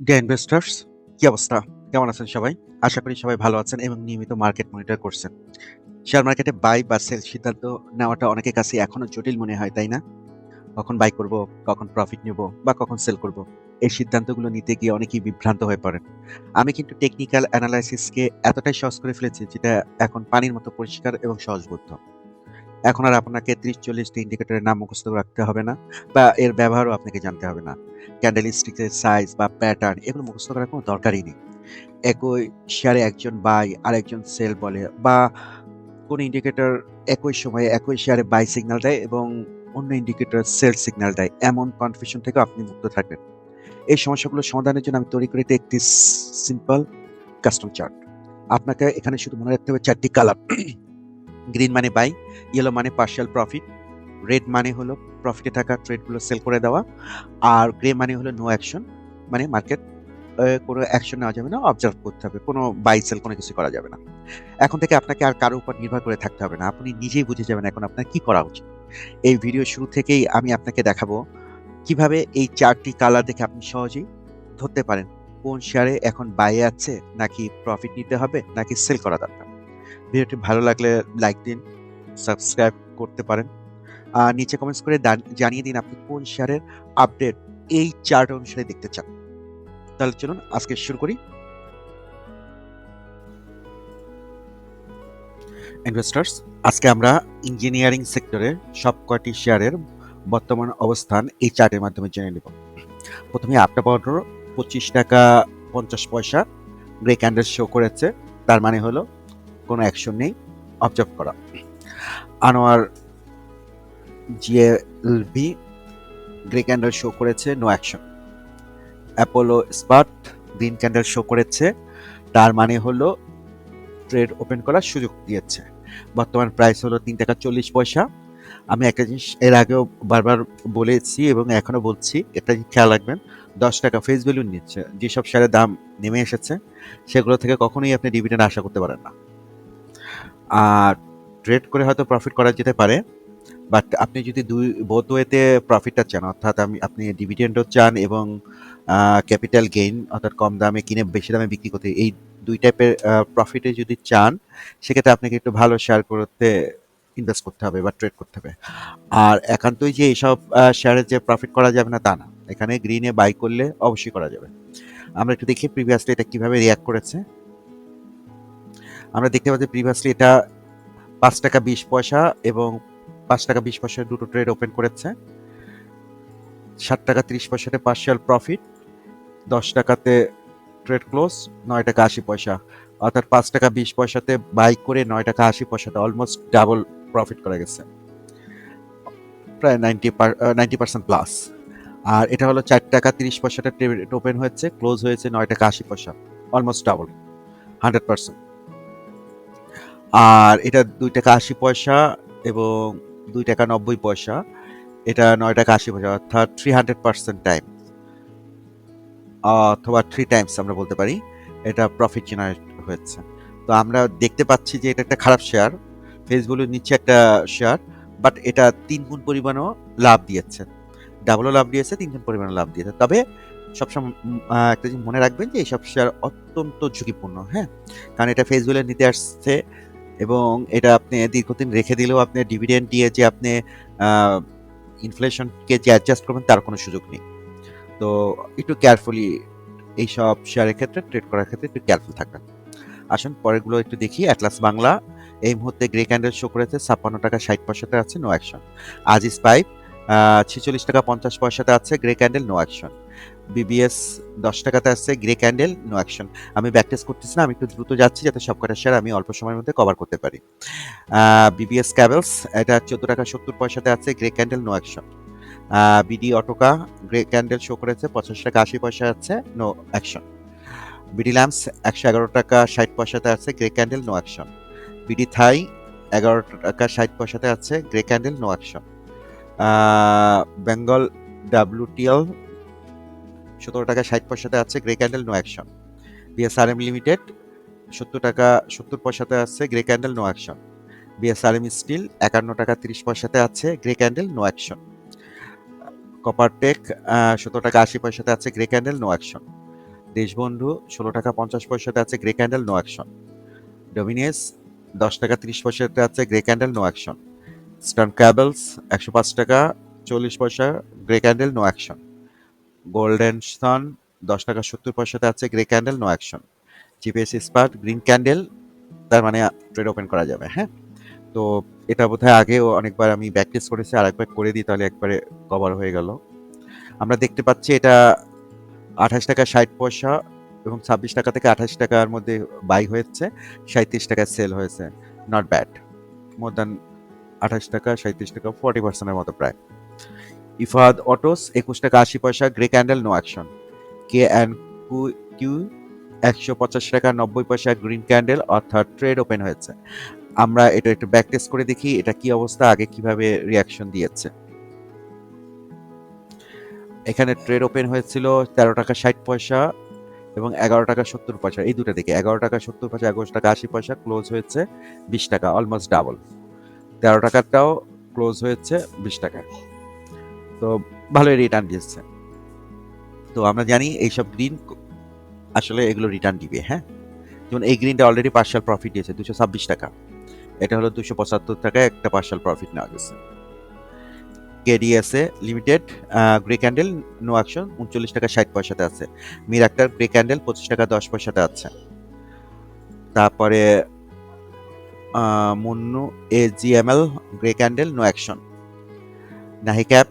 Deer investors কি অবস্থা? কেমন আছেন সবাই? আশা করি সবাই ভালো আছেন এবং নিয়মিত মার্কেট মনিটর করছেন। শেয়ার মার্কেটে বাই বা সেল সিদ্ধান্ত নেওয়াটা অনেকের কাছে এখনও জটিল মনে হয়, তাই না? কখন বাই করব, কখন প্রফিট নেব বা কখন সেল করব? এই সিদ্ধান্তগুলো নিতে গিয়ে অনেকেই বিভ্রান্ত হয়ে পড়েন। আমি কিন্তু টেকনিক্যাল অ্যানালাইসিসকে এতটাই সহজ করে ফেলেছি যেটা এখন পানির মতো পরিষ্কার এবং সহজবোধ্য। এখন আর আপনাকে ত্রিশ চল্লিশটি ইন্ডিকেটরের নাম মুখস্থ রাখতে হবে না, বা এর ব্যবহারও আপনাকে জানতে হবে না। ক্যান্ডেল স্টিকের সাইজ বা প্যাটার্ন এগুলো মুখস্থ করার কোনো দরকারই নেই। একই শেয়ারে একজন বাই আর একজন সেল বলে, বা কোন ইন্ডিকেটর একই সময়ে একই শেয়ারে বাই সিগন্যাল দেয় এবং অন্য ইন্ডিকেটর সেল সিগন্যাল দেয়, এমন কনফিউশন থেকে আপনি মুক্ত থাকবেন। এই সমস্যাগুলো সমাধানের জন্য আমি তৈরি করেছি একটি সিম্পল কাস্টম চার্ট আপনাকে এখানে শুধু মনে রাখতে হবে চারটি কালার গ্রিন মানে বাই ইয়েলো মানে পার্শিয়াল প্রফিট রেড মানে হলো প্রফিটে থাকা ট্রেডগুলো সেল করে দেওয়া, আর গ্রে মানে হলো নো অ্যাকশন মানে মার্কেট কোনো অ্যাকশন নেওয়া যাবে না অবজার্ভ করতে হবে, কোনো বাই সেল কোনো কিছু করা যাবে না। এখন থেকে আপনাকে আর কারোর উপর নির্ভর করে থাকতে হবে না, আপনি নিজেই বুঝে যাবেন এখন আপনার কি করা উচিত। এই ভিডিও শুরু থেকেই আমি আপনাকে দেখাবো কীভাবে এই চারটি কালার দেখে আপনি সহজেই ধরতে পারেন, কোন শেয়ারে এখন বাইয়ে আছে, নাকি প্রফিট নিতে হবে, নাকি সেল করা দরকার। ভিডিওটি ভালো লাগলে লাইক দিন সাবস্ক্রাইব করতে পারেন। আর নিচে কমেন্টস করে জানিয়ে দিন আপনি কোন শেয়ারের আপডেট এই চার্ট অনুসারে দেখতে চান। তাহলে চলুন আজকে শুরু করি। ইনভেস্টার্স আজকে আমরা ইঞ্জিনিয়ারিং সেক্টরে সব কয়টি শেয়ারের বর্তমান অবস্থান এই চার্টের মাধ্যমে জেনে নেব। প্রথমে আপটা পাউডার পঁচিশ টাকা পঞ্চাশ পয়সা গ্রে ক্যান্ডেল শো করেছে, তার মানে হলো কোনো অ্যাকশন নেই। অবজার্ভ করা। Anwar GLV grey candle show করেছে নো অ্যাকশন অ্যাপোলো স্পাট গ্রিন ক্যান্ডেল শো করেছে, তার মানে হলো ট্রেড ওপেন করার সুযোগ দিয়েছে। বর্তমান প্রাইস হলো তিন টাকা চল্লিশ পয়সা। আমি একটা জিনিস এর আগেও বারবার বলেছি এবং এখনও বলছি এটা খেয়াল রাখবেন, দশ টাকা ফেস ভ্যালু নিচ্ছে। যেসব শেয়ারের দাম নেমে এসেছে, সেগুলো থেকে কখনোই আপনি ডিভিডেন্ড আশা করতে পারেন না। ট্রেড করে হয়তো প্রফিট করা যেতে পারে বাট আপনি যদি দুই বোথ ওয়েতে প্রফিটটা চান, অর্থাৎ আমি, আপনি ডিভিডেন্ডও চান এবং ক্যাপিটাল গেইন অর্থাৎ কম দামে কিনে বেশি দামে বিক্রি করতে, এই দুই টাইপের প্রফিটে যদি চান, সেক্ষেত্রে আপনাকে একটু ভালো শেয়ার করতে ইনভেস্ট করতে হবে বা ট্রেড করতে হবে। আর একান্তই যে এইসব শেয়ারে যে প্রফিট করা যাবে না, তা না। এখানে গ্রিনে বাই করলে অবশ্যই করা যাবে। আমরা একটু দেখি প্রিভিয়াসলি এটা কীভাবে রিয়াক্ট করেছে। আমরা দেখতে পাচ্ছি প্রিভিয়াসলি এটা পাঁচ টাকা বিশ পয়সা এবং পাঁচ টাকা বিশ পয়সা দুটো ট্রেড ওপেন করেছে। ষাট টাকা তিরিশ পয়সাতে পার্শিয়াল প্রফিট দশ টাকাতে ট্রেড ক্লোজ নয় টাকা আশি পয়সা। অর্থাৎ পাঁচ টাকা বিশ পয়সাতে বাই করে নয় টাকা আশি পয়সাতে অলমোস্ট ডাবল প্রফিট করা গেছে। প্রায় নাইনটি নাইনটি পার্সেন্ট প্লাস আর এটা হলো চার টাকা তিরিশ পয়সাটা ট্রেড ওপেন হয়েছে ক্লোজ হয়েছে নয় টাকা আশি পয়সা অলমোস্ট ডাবল হান্ড্রেড পার্সেন্ট আর এটা দুই টাকা আশি পয়সা এবং দুই টাকা নব্বই পয়সা। এটা নয় টাকা আশি পয়সা, অর্থাৎ থ্রি হান্ড্রেড পার্সেন্ট টাইম অথবা থ্রি টাইমস আমরা বলতে পারি, এটা প্রফিট জেনারেট হয়েছে। তো আমরা দেখতে পাচ্ছি যে এটা একটা খারাপ শেয়ার ফেসবুকের নিচে একটা শেয়ার বাট এটা তিন গুণ পরিমাণও লাভ দিয়েছে। ডাবলও লাভ দিয়েছে, তিন গুণ পরিমাণও লাভ দিয়েছে। তবে সবসময় একটা জিনিস মনে রাখবেন যে এইসব শেয়ার অত্যন্ত ঝুঁকিপূর্ণ হ্যাঁ? কারণ এটা ফেসবুকের নিতে আসছে এবং এটা আপনি দীর্ঘদিন রেখে দিলেও আপনি ডিভিডেন্ড দিয়ে যে আপনি ইনফ্লেশনকে যে অ্যাডজাস্ট করবেন তার কোনো সুযোগ নেই। তো একটু কেয়ারফুলি এইসব শেয়ারের ক্ষেত্রে ট্রেড করার ক্ষেত্রে একটু কেয়ারফুল থাকবেন। আসুন, পরেরগুলো একটু দেখি। অ্যাটলাস বাংলা এই মুহূর্তে গ্রে ক্যান্ডেল শো করেছে, ছাপ্পান্ন টাকা ষাট পয়সাতে আছে নো অ্যাকশন আজিস পাইপ ছেচল্লিশ টাকা পঞ্চাশ পয়সাতে আছে grey candle no action BBS দশ টাকাতে আসছে গ্রে ক্যান্ডেল নো অ্যাকশন আমি ব্যাকটেস করতেছি না, আমি একটু দ্রুত যাচ্ছি যাতে সব কটা শেয়ার আমি অল্প সময়ের মধ্যে কভার করতে পারি। বিবিএস ক্যাবেলস এটা চোদ্দ টাকা সত্তর পয়সাতে আছে grey candle no action BD অটোকা grey candle show করেছে পঞ্চাশ টাকা আশি পয়সা আছে নো অ্যাকশন বিডি ল্যাম্পস একশো এগারো টাকা ষাট পয়সাতে আছে grey candle no action BD Thai এগারো টাকা ষাট পয়সাতে আছে grey candle no action Bengal WTL সতেরো টাকা ষাট পয়সাতে আছে grey candle no action BSRM limited সত্তর টাকা সত্তর পয়সাতে আছে grey candle no action BSRM steel একান্ন টাকা তিরিশ পয়সাতে আছে grey candle no action Coppertech সতেরো টাকা আশি পয়সাতে আছে grey candle no action Deshbandhu, ষোলো টাকা পঞ্চাশ পয়সাতে আছে গ্রে ক্যান্ডেল নো অ্যাকশন ডোমিনিয়াস দশ টাকা তিরিশ পয়সাতে আছে grey candle no action eastern cables একশো পাঁচ টাকা চল্লিশ পয়সা grey candle no action golden son দশ টাকা সত্তর পয়সাতে আছে grey candle no action GPS Ispat green candle তার মানে ট্রেড ওপেন করা যাবে হ্যাঁ? তো এটা বোধহয় আগেও অনেকবার আমি ব্যাকটেস করেছি আর একবার করে দিই, তাহলে একবারে কভার হয়ে গেল। আমরা দেখতে পাচ্ছি এটা আঠাশ টাকা ষাট পয়সা এবং ছাব্বিশ টাকা থেকে আঠাশ টাকার মধ্যে বাই হয়েছে সাঁত্রিশ টাকায় সেল হয়েছে। নট ব্যাড মোর দ্যান আঠাশ টাকা সাঁত্রিশ টাকা ফর্টি পার্সেন্টের মতো প্রায় ইফাদ অটোস, একুশ টাকা আশি পয়সা grey candle no action K and কু কিউ একশো পঞ্চাশ টাকা, নব্বই পয়সা গ্রিন ক্যান্ডেল অর্থাৎ ট্রেড ওপেন হয়েছে। আমরা এটা একটু ব্যাক টেস্ট করে দেখি, এটা কি অবস্থা, আগে কীভাবে রিয়াকশন দিয়েছে। এখানে ট্রেড ওপেন হয়েছিল তেরো টাকা ষাট পয়সা এবং এগারো টাকা সত্তর পয়সা, এই দুটো দিকে। এগারো টাকা সত্তর পয়সা এগারো টাকা আশি পয়সা ক্লোজ হয়েছে বিশ টাকা অলমোস্ট ডাবল তেরো টাকারটাও ক্লোজ হয়েছে বিশ টাকা তো ভালোই রিটার্ন দিচ্ছে তো আমরা জানি এইসব গ্রিন আসলে এগুলো রিটার্ন দিবে হ্যাঁ? যেমন এই গ্রিনটা অলরেডি পার্শাল প্রফিট দিয়েছে, দুশো ছাব্বিশ টাকা। এটা হলো দুশো পঁচাত্তর টাকায় একটা পার্শাল প্রফিট নেওয়া গেছে। KDSA limited grey candle no action উনচল্লিশ টাকা ষাট পয়সাতে আছে। মির গ্রে ক্যান্ডেল পঁচিশ টাকা দশ পয়সাতে আছে। তারপরে Monno A G M L grey candle no action নাহি ক্যাপ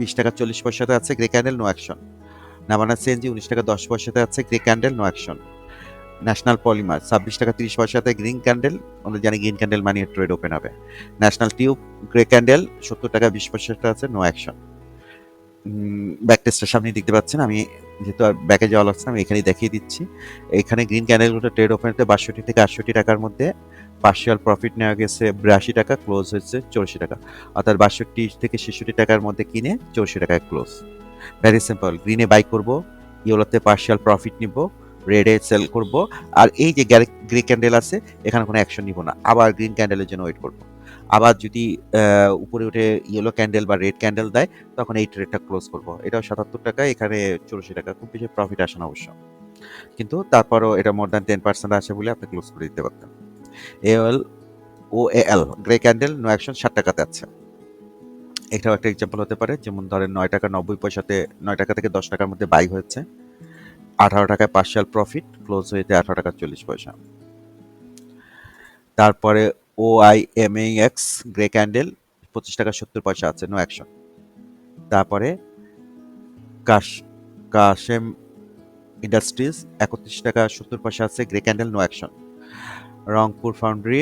বিশ টাকা চল্লিশ পয়সাতে আছে গ্রে ক্যান্ডেল নো অ্যাকশন নামানা সিএনজি উনিশ টাকা দশ পয়সাতে আছে grey candle no action national polymer ছাব্বিশ টাকা তিরিশ পয়সাতে গ্রিন ক্যান্ডেল আমরা জানি গ্রিন ক্যান্ডেল মানে ট্রেড ওপেন হবে। ন্যাশনাল টিউব গ্রে ক্যান্ডেল সত্তর টাকা বিশ পয়সাতে আছে নো অ্যাকশন ব্যাক টেস্টের সামনে দেখতে পাচ্ছেন, আমি যেহেতু আর ব্যাকে যাওয়া লাগছে আমি এখানেই দেখিয়ে দিচ্ছি। এখানে গ্রিন ক্যান্ডেলগুলো ট্রেড ওপেন ওপেনতে বাষট্টি থেকে আটষট্টি টাকার মধ্যে পার্শিয়াল প্রফিট নেওয়া গেছে, বিরাশি টাকা ক্লোজ হয়েছে চৌরাশি টাকা। অর্থাৎ বাষট্টি থেকে ছেষট্টি টাকার মধ্যে কিনে চৌরাশি টাকায় ক্লোজ ভেরি সিম্পল গ্রিনে বাই করব, ইয়েলোতে পার্শিয়াল প্রফিট নিব রেডে সেল করব, আর এই যে গ্রে ক্যান্ডেল আছে, এখানে কোনো অ্যাকশন নিব না, আবার গ্রিন ক্যান্ডেলের জন্য ওয়েট করব। আবার যদি উপরে উঠে ইয়েলো ক্যান্ডেল বা রেড ক্যান্ডেল দেয়, তখন এই ট্রেডটা ক্লোজ করব। এটাও সাতাত্তর টাকা, এখানে চৌরাশি টাকা, খুব বেশি প্রফিট আসে না অবশ্য। কিন্তু তারপরও এটা মোর দ্যান টেন পার্সেন্ট আসে বলে আপনি ক্লোজ করে দিতে পারতেন। L O L grey candle no action ষাট টাকাতে আছে। এটাও একটা এক্সাম্পল হতে পারে, যেমন ধরেন নয় টাকা নব্বই পয়সাতে, নয় টাকা থেকে দশ টাকার মধ্যে বাই হয়েছে। আঠারো টাকায় পার্শিয়াল প্রফিট ক্লোজ হয়েছে আঠারো টাকা চল্লিশ পয়সা। তারপরে O I M X grey candle পঁচিশ টাকা সত্তর পয়সা আছে নো অ্যাকশন তারপরে কাশ, কাশেম ইন্ডাস্ট্রিজ একত্রিশ টাকা সত্তর পয়সা আছে grey candle no action Rangpur foundry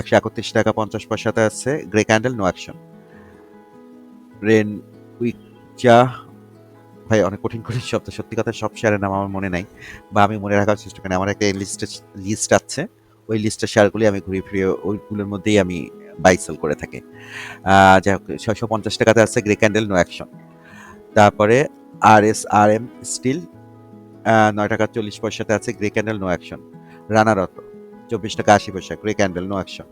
একশো একত্রিশ টাকা পঞ্চাশ পয়সাতে আছে, grey candle no action Renwick চা ভাই, অনেক কঠিন কঠিন শব্দ, সত্যি কথা সব শেয়ারের নাম আমার মনে নাই, বা আমি মনে রাখার চেষ্টা করি আমার একটা লিস্টে লিস্ট আছে, ওই লিস্টের শেয়ারগুলি আমি ঘুরে ফিরে ওইগুলোর মধ্যেই আমি বাই সেল করে থাকি। যাই হোক, ছয়শো পঞ্চাশ টাকাতে আছে গ্রে ক্যান্ডেল নো অ্যাকশন তারপরে R S R M steel নয় টাকা চল্লিশ পয়সাতে আছে গ্রে ক্যান্ডেল নো অ্যাকশন রানারত চব্বিশ টাকা আশি পয়সা grey candle no action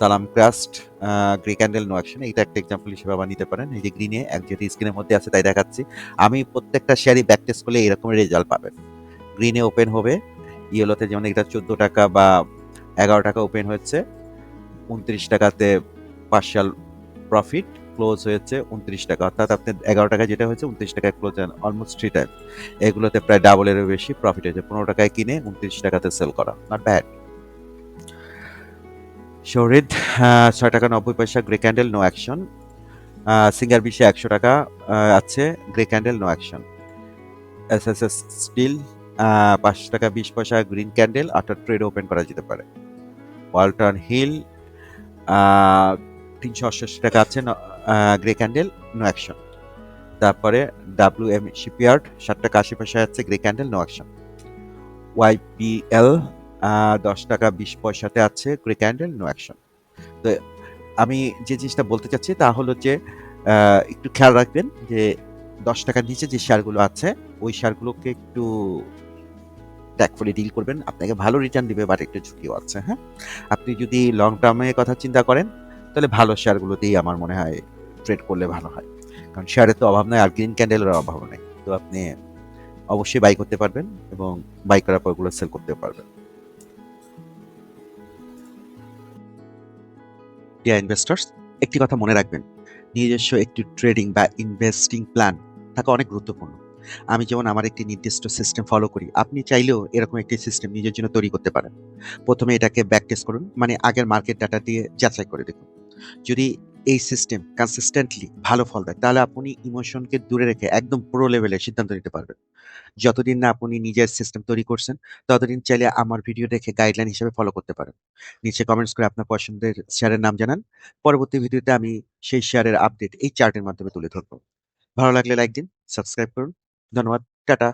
Salam crust grey candle no action এটা একটা এক্সাম্পল হিসেবে আবার নিতে পারেন। এই যে গ্রিনে এক যেটি স্ক্রিনের মধ্যে আছে তাই দেখাচ্ছি। আমি প্রত্যেকটা শেয়ারই ব্যাক টেস্ট করলে এরকম রেজাল্ট পাবেন। গ্রিনে ওপেন হবে। ইয়েলোতে যেমন এটা চোদ্দ টাকা বা এগারো টাকা ওপেন হয়েছে। উনত্রিশ টাকাতে পার্শাল প্রফিট ক্লোজ হয়েছে উনত্রিশ টাকা। অর্থাৎ আপনি এগারো টাকা যেটা হয়েছে উনত্রিশ টাকায় ক্লোজ অলমোস্ট থ্রি টাইম এগুলোতে প্রায় ডাবলেরও বেশি প্রফিট হয়েছে। পনেরো টাকায় কিনে উনত্রিশ টাকাতে সেল করা। নট ব্যাড শহীদ ছয় টাকা নব্বই পয়সা grey candle no action singer বিশে একশো টাকা আছে grey candle no action S S S steel পাঁচ টাকা বিশ পয়সা green candle after trade open করা যেতে পারে। ওয়ালটন হিল তিনশো অষ্টাশি টাকা আছে গ্রে ক্যান্ডেল নো অ্যাকশন তারপরে ডাব্লিউ এম শিপইয়ার্ড ষাট টাকা আশি পয়সা আছে grey candle no action YPL দশ টাকা, বিশ পয়সাতে আছে গ্রে ক্যান্ডেল নো অ্যাকশন তো আমি যে জিনিসটা বলতে চাচ্ছি তা হলো যে একটু খেয়াল রাখবেন যে দশ টাকার নিচে যে শেয়ারগুলো আছে, ওই শেয়ারগুলোকে একটু ট্যাকফুলি ডিল করবেন। আপনাকে ভালো রিটার্ন দিবে বাট একটু ঝুঁকিও আছে হ্যাঁ? আপনি যদি লং টার্মে কথা চিন্তা করেন, তাহলে ভালো শেয়ারগুলোতেই আমার মনে হয় ট্রেড করলে ভালো হয়। কারণ শেয়ারের তো অভাব নাই, আর গ্রিন ক্যান্ডেলের অভাব নেই। তো আপনি অবশ্যই বাই করতে পারবেন এবং বাই করার পরগুলো সেল করতে পারবেন। ডিয়ার ইনভেস্টর্স একটি কথা মনে রাখবেন, নিজস্ব একটি ট্রেডিং বা ইনভেস্টিং প্ল্যান থাকা অনেক গুরুত্বপূর্ণ। আমি যেমন আমার একটি নির্দিষ্ট সিস্টেম ফলো করি, আপনি চাইলেও এরকম একটি সিস্টেম নিজের জন্য তৈরি করতে পারেন। প্রথমে এটাকে ব্যাক টেস্ট করুন মানে আগের মার্কেট ডাটা দিয়ে যাচাই করে দেখুন। যদি এই সিস্টেম কনসিস্টেন্টলি ভালো ফল দেয়, তাহলে আপনি ইমোশনকে দূরে রেখে একদম পুরো লেভেলে সিদ্ধান্ত নিতে পারবেন। যতদিন না আপনি নিজের সিস্টেম তৈরি করছেন, ততদিন চাইলে আমার ভিডিও দেখে গাইডলাইন হিসেবে ফলো করতে পারেন। নিচে কমেন্টস করে আপনার পছন্দের শেয়ারের নাম জানান। পরবর্তী ভিডিওতে আমি সেই শেয়ারের আপডেট এই চার্টের মাধ্যমে তুলে ধরবো। ভালো লাগলে লাইক দিন সাবস্ক্রাইব করুন। ধন্যবাদ, টাটা।